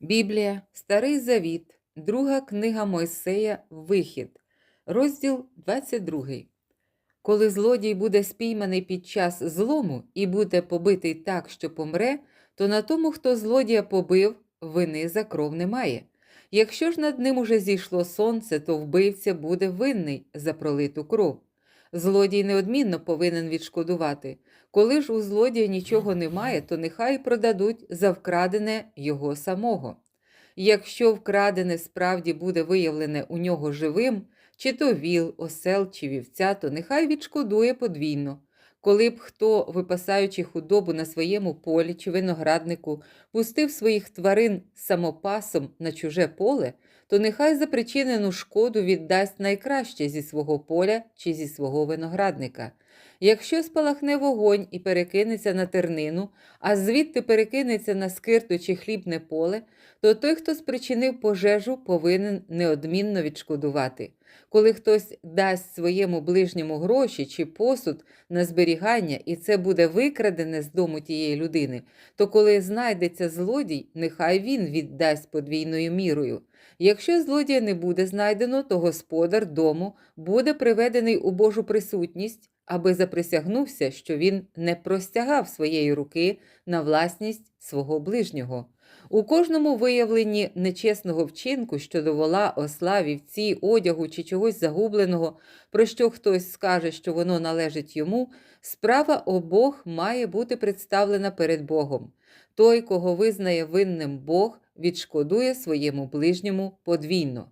Біблія, Старий Завіт, Друга книга Мойсея, Вихід, розділ 22. Коли злодій буде спійманий під час злому і буде побитий так, що помре, то на тому, хто злодія побив, вини за кров немає. Якщо ж над ним уже зійшло сонце, то вбивця буде винний за пролиту кров. Злодій неодмінно повинен відшкодувати. Коли ж у злодія нічого немає, то нехай продадуть за вкрадене його самого. Якщо вкрадене справді буде виявлене у нього живим, чи то віл, осел чи вівця, то нехай відшкодує подвійно. Коли б хто, випасаючи худобу на своєму полі чи винограднику, пустив своїх тварин самопасом на чуже поле, то нехай за причинену шкоду віддасть найкраще зі свого поля чи зі свого виноградника. Якщо спалахне вогонь і перекинеться на тернину, а звідти перекинеться на скирту чи хлібне поле, то той, хто спричинив пожежу, повинен неодмінно відшкодувати. Коли хтось дасть своєму ближньому гроші чи посуд на зберігання, і це буде викрадене з дому тієї людини, то коли знайдеться злодій, нехай він віддасть подвійною мірою. Якщо злодія не буде знайдено, то господар дому буде приведений у Божу присутність, аби заприсягнувся, що він не простягав своєї руки на власність свого ближнього. У кожному виявленні нечесного вчинку щодо вола, осла, вівці, одягу чи чогось загубленого, про що хтось скаже, що воно належить йому, справа обох має бути представлена перед Богом. Той, кого визнає винним Бог, відшкодує своєму ближньому подвійно.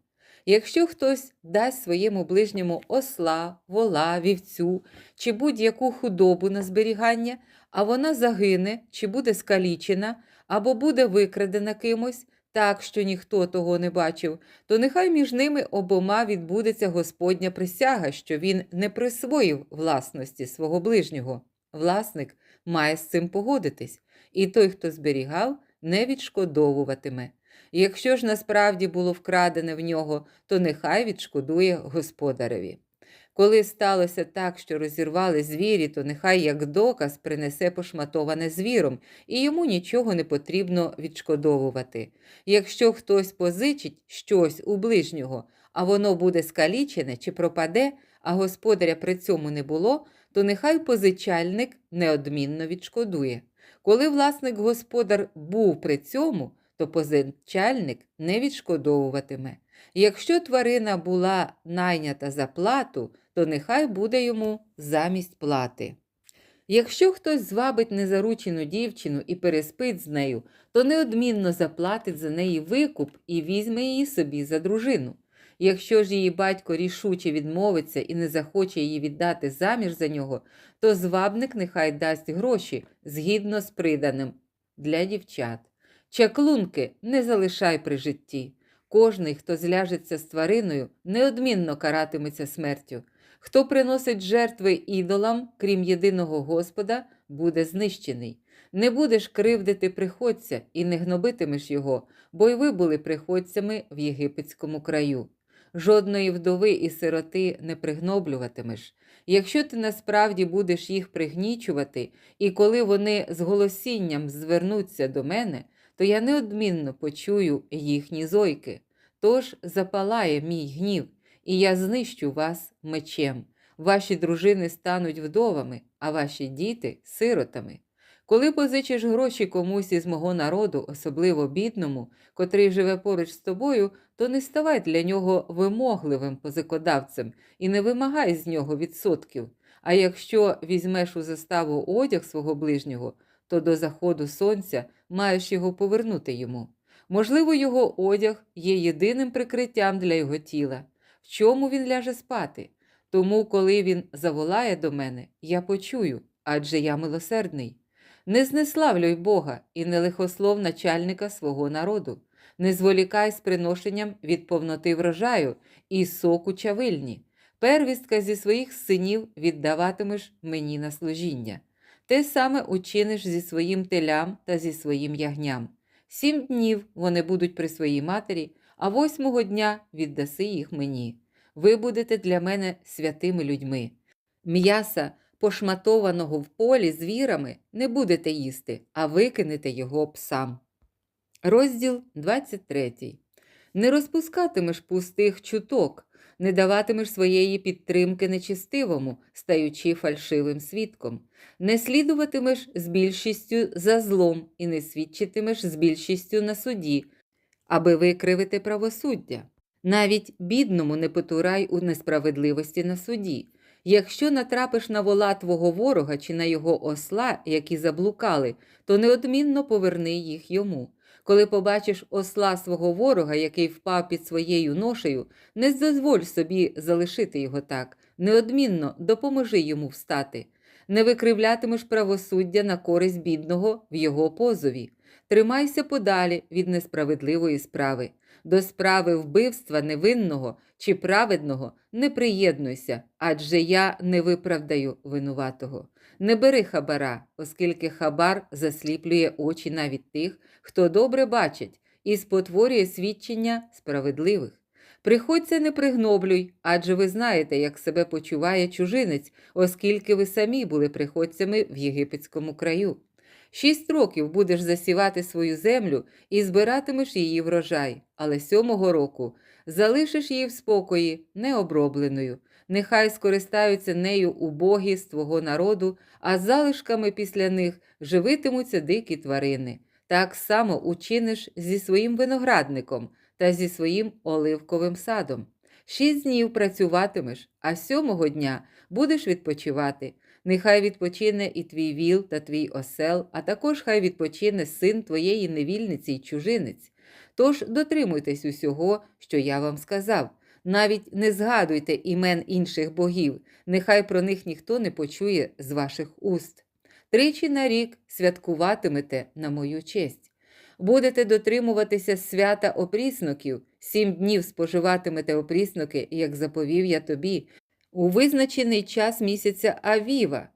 Якщо хтось дасть своєму ближньому осла, вола, вівцю чи будь-яку худобу на зберігання, а вона загине чи буде скалічена, або буде викрадена кимось, так що ніхто того не бачив, то нехай між ними обома відбудеться Господня присяга, що він не присвоїв власності свого ближнього. Власник має з цим погодитись, і той, хто зберігав, не відшкодовуватиме. Якщо ж насправді було вкрадене в нього, то нехай відшкодує господареві. Коли сталося так, що розірвали звірі, то нехай як доказ принесе пошматоване звіром, і йому нічого не потрібно відшкодовувати. Якщо хтось позичить щось у ближнього, а воно буде скалічене чи пропаде, а господаря при цьому не було, то нехай позичальник неодмінно відшкодує. Коли власник господар був при цьому, то позичальник не відшкодовуватиме. Якщо тварина була найнята за плату, то нехай буде йому замість плати. Якщо хтось звабить незаручену дівчину і переспить з нею, то неодмінно заплатить за неї викуп і візьме її собі за дружину. Якщо ж її батько рішуче відмовиться і не захоче її віддати заміж за нього, то звабник нехай дасть гроші згідно з приданим для дівчат. Чаклунки не залишай при житті. Кожний, хто зляжеться з твариною, неодмінно каратиметься смертю. Хто приносить жертви ідолам, крім єдиного Господа, буде знищений. Не будеш кривдити приходця і не гнобитимеш його, бо й ви були приходцями в єгипетському краю. Жодної вдови і сироти не пригноблюватимеш. Якщо ти насправді будеш їх пригнічувати, і коли вони з голосінням звернуться до мене, то я неодмінно почую їхні зойки. Тож запалає мій гнів, і я знищу вас мечем. Ваші дружини стануть вдовами, а ваші діти сиротами. Коли позичиш гроші комусь із мого народу, особливо бідному, котрий живе поруч з тобою, то не ставай для нього вимогливим позикодавцем і не вимагай з нього відсотків. А якщо візьмеш у заставу одяг свого ближнього, то до заходу сонця маєш його повернути йому. Можливо, його одяг є єдиним прикриттям для його тіла. В чому він ляже спати? Тому, коли він заволає до мене, я почую, адже я милосердний. Не знеславлюй Бога і не лихослов начальника свого народу, не зволікай з приношенням від повноти врожаю і соку чавильні. Первістка зі своїх синів віддаватимеш мені на служіння. Те саме учиниш зі своїм телям та зі своїм ягням. Сім днів вони будуть при своїй матері, а восьмого дня віддаси їх мені. Ви будете для мене святими людьми. М'яса, пошматованого в полі звірами, не будете їсти, а викинете його псам. Розділ 23. Не розпускатимеш пустих чуток, не даватимеш своєї підтримки нечистивому, стаючи фальшивим свідком, не слідуватимеш з більшістю за злом і не свідчитимеш з більшістю на суді, аби викривити правосуддя. Навіть бідному не потурай у несправедливості на суді. Якщо натрапиш на вола твого ворога чи на його осла, які заблукали, то неодмінно поверни їх йому. Коли побачиш осла свого ворога, який впав під своєю ношею, не дозволь собі залишити його так, неодмінно допоможи йому встати. Не викривлятимеш правосуддя на користь бідного в його позові. Тримайся подалі від несправедливої справи. До справи вбивства невинного чи праведного не приєднуйся, адже я не виправдаю винуватого. Не бери хабара, оскільки хабар засліплює очі навіть тих, хто добре бачить, і спотворює свідчення справедливих. Приходься не пригноблюй, адже ви знаєте, як себе почуває чужинець, оскільки ви самі були приходцями в єгипетському краю. Шість років будеш засівати свою землю і збиратимеш її врожай, але сьомого року залишиш її в спокої, необробленою. Нехай скористаються нею убогі з твого народу, а залишками після них живитимуться дикі тварини. Так само учиниш зі своїм виноградником та зі своїм оливковим садом. Шість днів працюватимеш, а сьомого дня будеш відпочивати. Нехай відпочине і твій віл та твій осел, а також хай відпочине син твоєї невільниці й чужинець. Тож дотримуйтесь усього, що я вам сказав. Навіть не згадуйте імен інших богів, нехай про них ніхто не почує з ваших уст. Тричі на рік святкуватимете на мою честь. Будете дотримуватися свята опрісноків, сім днів споживатимете опрісноки, як заповів я тобі, у визначений час місяця Авіва,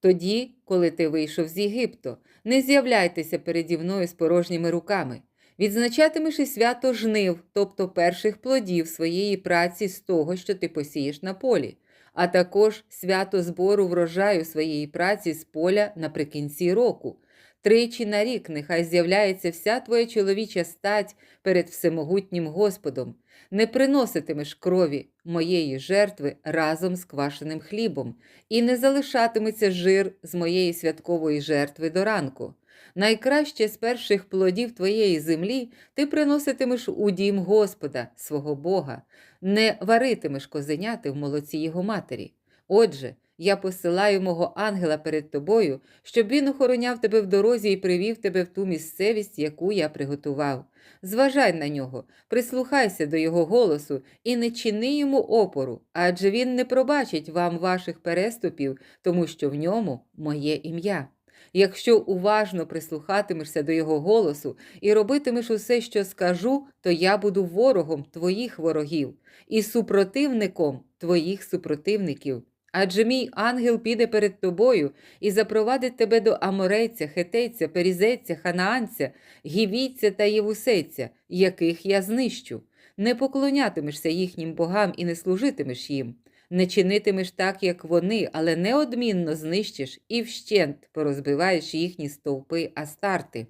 тоді, коли ти вийшов з Єгипту, не з'являйтеся переді мною з порожніми руками. Відзначатимеш і свято жнив, тобто перших плодів своєї праці з того, що ти посієш на полі, а також свято збору врожаю своєї праці з поля наприкінці року. Тричі на рік нехай з'являється вся твоя чоловіча стать перед всемогутнім Господом, не приноситимеш крові моєї жертви разом з квашеним хлібом, і не залишатиметься жир з моєї святкової жертви до ранку. Найкраще з перших плодів твоєї землі ти приноситимеш у дім Господа, свого Бога, не варитимеш козеняти в молоці його матері. Отже, я посилаю мого ангела перед тобою, щоб він охороняв тебе в дорозі і привів тебе в ту місцевість, яку я приготував. Зважай на нього, прислухайся до його голосу і не чини йому опору, адже він не пробачить вам ваших переступів, тому що в ньому моє ім'я. Якщо уважно прислухатимешся до його голосу і робитимеш усе, що скажу, то я буду ворогом твоїх ворогів і супротивником твоїх супротивників. Адже мій ангел піде перед тобою і запровадить тебе до аморейця, хетейця, перізеця, ханаанця, гівійця та євусейця, яких я знищу. Не поклонятимешся їхнім богам і не служитимеш їм. Не чинитимеш так, як вони, але неодмінно знищиш і вщент порозбиваєш їхні стовпи астарти.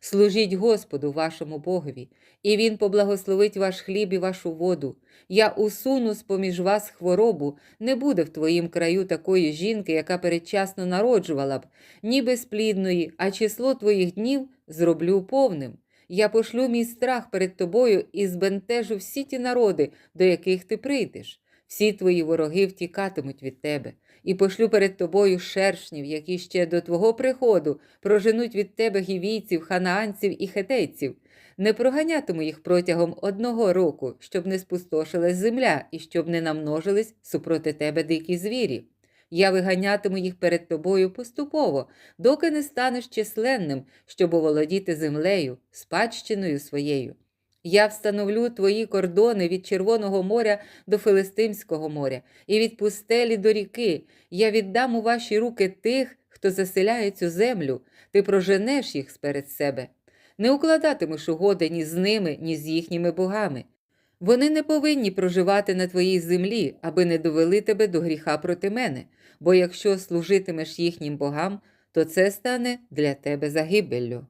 Служіть Господу, вашому Богові, і Він поблагословить ваш хліб і вашу воду. Я усуну з поміж вас хворобу, не буде в твоїм краю такої жінки, яка передчасно народжувала б, ні безплідної, а число твоїх днів зроблю повним. Я пошлю мій страх перед тобою і збентежу всі ті народи, до яких ти прийдеш. Всі твої вороги втікатимуть від тебе, і пошлю перед тобою шершнів, які ще до твого приходу проженуть від тебе гівійців, ханаанців і хетейців. Не проганятиму їх протягом одного року, щоб не спустошилась земля і щоб не намножились супроти тебе дикі звірі. Я виганятиму їх перед тобою поступово, доки не станеш численним, щоб оволодіти землею, спадщиною своєю. Я встановлю твої кордони від Червоного моря до Филистимського моря, і від пустелі до ріки. Я віддам у ваші руки тих, хто заселяє цю землю, ти проженеш їх сперед себе. Не укладатимеш угоди ні з ними, ні з їхніми богами. Вони не повинні проживати на твоїй землі, аби не довели тебе до гріха проти мене, бо якщо служитимеш їхнім богам, то це стане для тебе загибеллю.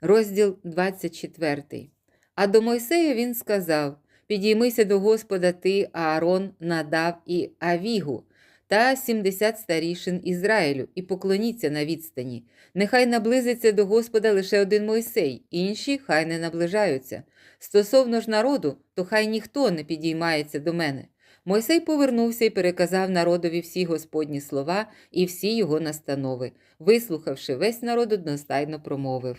Розділ 24. А до Мойсея він сказав: Підіймися до Господа ти, Аарон, Надав і Авігу та 70 старішин Ізраїлю, і поклоніться на відстані. Нехай наблизиться до Господа лише один Мойсей, інші хай не наближаються. Стосовно ж народу, то хай ніхто не підіймається до мене. Мойсей повернувся і переказав народові всі Господні слова і всі його настанови. Вислухавши, весь народ одностайно промовив.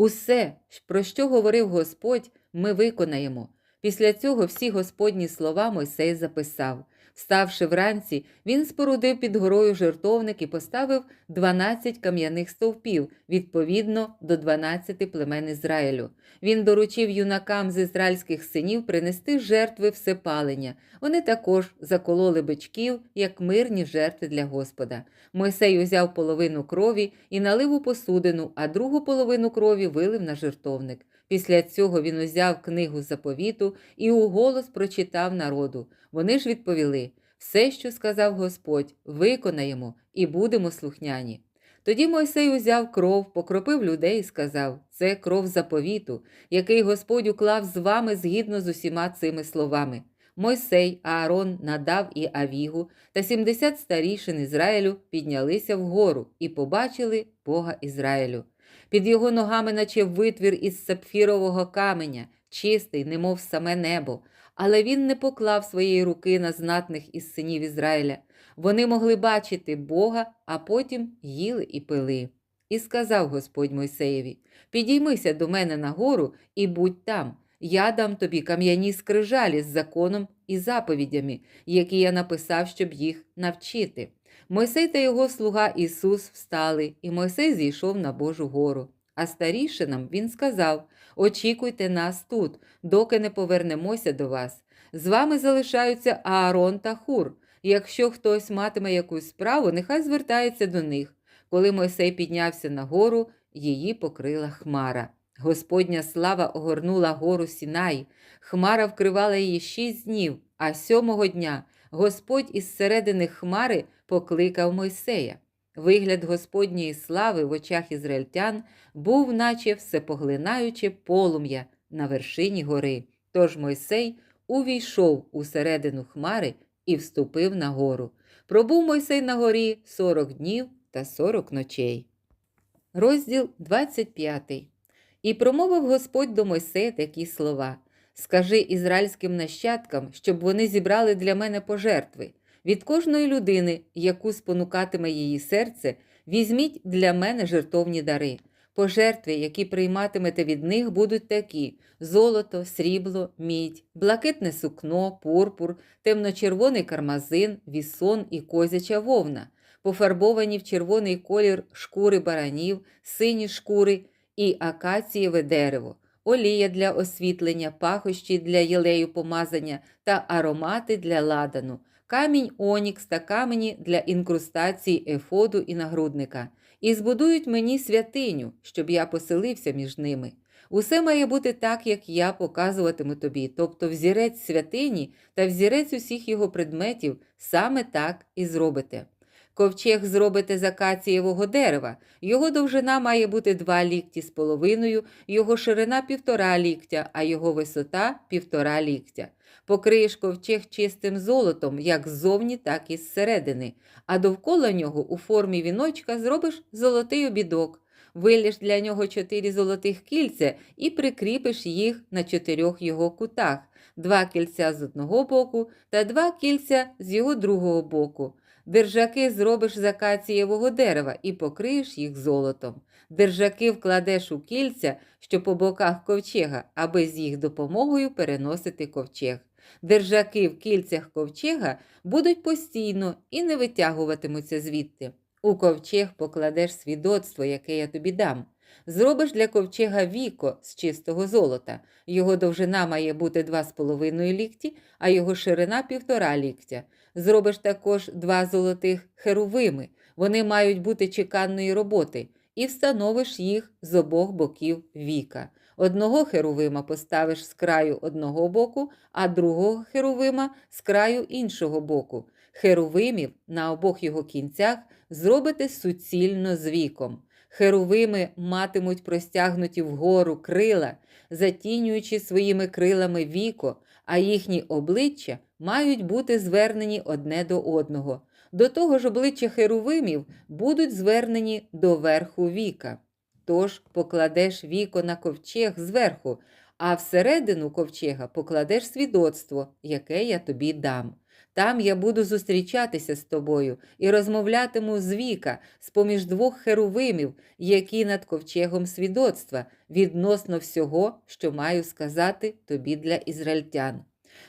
Усе, про що говорив Господь, ми виконаємо. Після цього всі Господні слова Мойсей записав. Вставши вранці, він спорудив під горою жертовник і поставив 12 кам'яних стовпів, відповідно до 12 племен Ізраїлю. Він доручив юнакам з ізраїльських синів принести жертви всепалення. Вони також закололи бичків, як мирні жертви для Господа. Мойсей узяв половину крові і налив у посудину, а другу половину крові вилив на жертовник. Після цього він узяв книгу заповіту і уголос прочитав народу. Вони ж відповіли: все, що сказав Господь, виконаємо і будемо слухняні. Тоді Мойсей узяв кров, покропив людей і сказав: Це кров заповіту, який Господь уклав з вами згідно з усіма цими словами. Мойсей, Аарон, Надав і Авігу та 70 старішин Ізраїлю піднялися вгору і побачили Бога Ізраїлю. Під його ногами, наче витвір із сапфірового каменя, чистий, немов саме небо, але він не поклав своєї руки на знатних із синів Ізраїля. Вони могли бачити Бога, а потім їли і пили. І сказав Господь Мойсеєві: Підіймися до мене на гору і будь там. Я дам тобі кам'яні скрижалі з законом і заповідями, які я написав, щоб їх навчити. Мойсей та його слуга Ісус встали, і Мойсей зійшов на Божу гору. А старішинам він сказав: Очікуйте нас тут, доки не повернемося до вас. З вами залишаються Аарон та Хур. Якщо хтось матиме якусь справу, нехай звертається до них. Коли Мойсей піднявся на гору, її покрила хмара. Господня слава огорнула гору Сінай, хмара вкривала її шість днів, а сьомого дня Господь із середини хмари покликав Мойсея. Вигляд Господньої слави в очах ізраїльтян був, наче всепоглинаюче полум'я на вершині гори. Тож Мойсей увійшов у середину хмари і вступив на гору. Пробув Мойсей на горі сорок днів та сорок ночей. Розділ 25 І промовив Господь до Мойсея такі слова: Скажи ізраїльським нащадкам, щоб вони зібрали для мене пожертви. Від кожної людини, яку спонукатиме її серце, візьміть для мене жертовні дари. Пожертви, які прийматимете від них, будуть такі: золото, срібло, мідь, блакитне сукно, пурпур, темно-червоний кармазин, вісон і козяча вовна, пофарбовані в червоний колір шкури баранів, сині шкури і акацієве дерево, олія для освітлення, пахощі для єлею помазання та аромати для ладану камінь Онікс та камені для інкрустації ефоду і нагрудника, і збудують мені святиню, щоб я поселився між ними. Усе має бути так, як я показуватиму тобі, тобто взірець святині та взірець усіх його предметів саме так і зробите. Ковчег зробите з акацієвого дерева, його довжина має бути два лікті з половиною, його ширина півтора ліктя, а його висота півтора ліктя. Покриєш ковчег чистим золотом, як ззовні, так і зсередини, а довкола нього у формі віночка зробиш золотий обідок, виліш для нього чотири золотих кільця і прикріпиш їх на чотирьох його кутах, два кільця з одного боку та два кільця з його другого боку. Держаки зробиш з акацієвого дерева і покриєш їх золотом. Держаки вкладеш у кільця, що по боках ковчега, аби з їх допомогою переносити ковчег. Держаки в кільцях ковчега будуть постійно і не витягуватимуться звідти. У ковчег покладеш свідоцтво, яке я тобі дам. Зробиш для ковчега віко з чистого золота. Його довжина має бути 2,5 лікті, а його ширина півтора ліктя. Зробиш також два золотих херувими. Вони мають бути чеканної роботи, і встановиш їх з обох боків віка. Одного херувима поставиш з краю одного боку, а другого херувима з краю іншого боку. Херувимів на обох його кінцях зробите суцільно з віком. Херовими матимуть простягнуті вгору крила, затінюючи своїми крилами віко, а їхні обличчя мають бути звернені одне до одного. До того ж, обличчя херовимів будуть звернені до верху віка. Тож покладеш віко на ковчег зверху, а всередину ковчега покладеш свідоцтво, яке я тобі дам. Там я буду зустрічатися з тобою і розмовлятиму з віка, з поміж двох херувимів, які над ковчегом свідоцтва, відносно всього, що маю сказати тобі для ізраїльтян.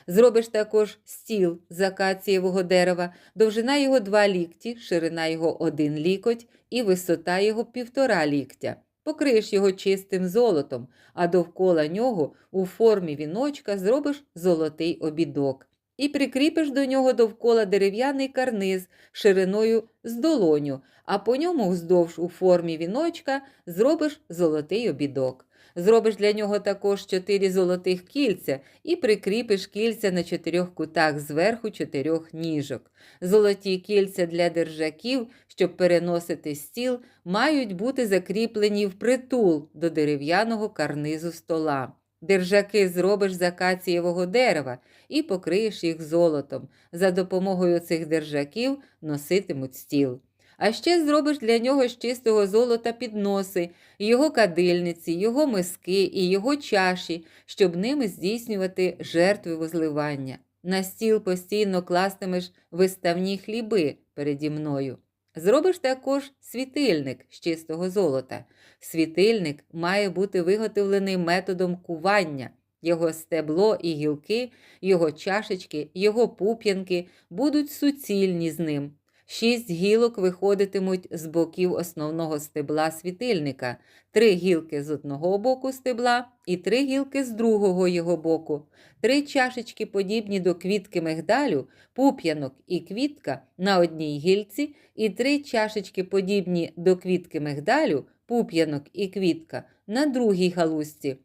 Зробиш також стіл з акацієвого дерева, довжина його два лікті, ширина його один лікоть і висота його півтора ліктя. Покриєш його чистим золотом, а довкола нього у формі віночка зробиш золотий обідок. І прикріпиш до нього довкола дерев'яний карниз шириною з долоню, а по ньому вздовж у формі віночка зробиш золотий обідок. Зробиш для нього також чотири золотих кільця і прикріпиш кільця на чотирьох кутах зверху чотирьох ніжок. Золоті кільця для держаків, щоб переносити стіл, мають бути закріплені впритул до дерев'яного карнизу стола. Держаки зробиш з акацієвого дерева і покриєш їх золотом. За допомогою цих держаків носитимуть стіл. А ще зробиш для нього з чистого золота підноси, його кадильниці, його миски і його чаші, щоб ними здійснювати жертви возливання. На стіл постійно кластимеш виставні хліби переді мною. Зробиш також світильник з чистого золота. Світильник має бути виготовлений методом кування. Його стебло і гілки, його чашечки, його пуп'янки будуть суцільні з ним. Шість гілок виходитимуть з боків основного стебла світильника, три гілки з одного боку стебла і три гілки з другого його боку, три чашечки, подібні до квітки мигдалю, пуп'янок і квітка на одній гільці, і три чашечки, подібні до квітки мигдалю, пуп'янок і квітка на другій галузці.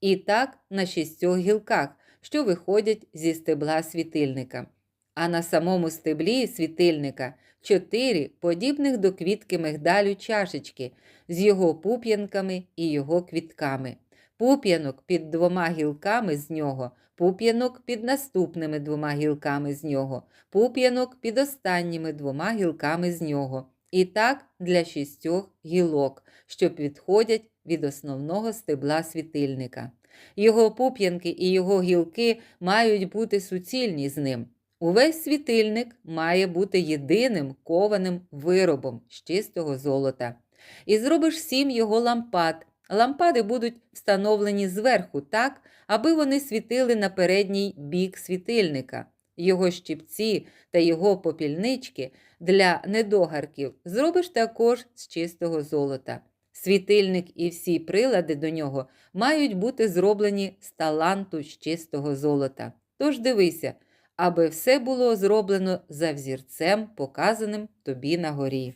І так на шістьох гілках, що виходять зі стебла світильника. А на самому стеблі світильника чотири подібних до квітки мигдалю чашечки з його пуп'янками і його квітками. Пуп'янок під двома гілками з нього, пуп'янок під наступними двома гілками з нього, пуп'янок під останніми двома гілками з нього. І так для шістьох гілок, що відходять від основного стебла світильника. Його пуп'янки і його гілки мають бути суцільні з ним. Увесь світильник має бути єдиним кованим виробом з чистого золота. І зробиш сім його лампад. Лампади будуть встановлені зверху так, аби вони світили на передній бік світильника. Його щипці та його попільнички для недогарків зробиш також з чистого золота. Світильник і всі прилади до нього мають бути зроблені з таланту з чистого золота. Тож дивися, аби все було зроблено за взірцем, показаним тобі на горі.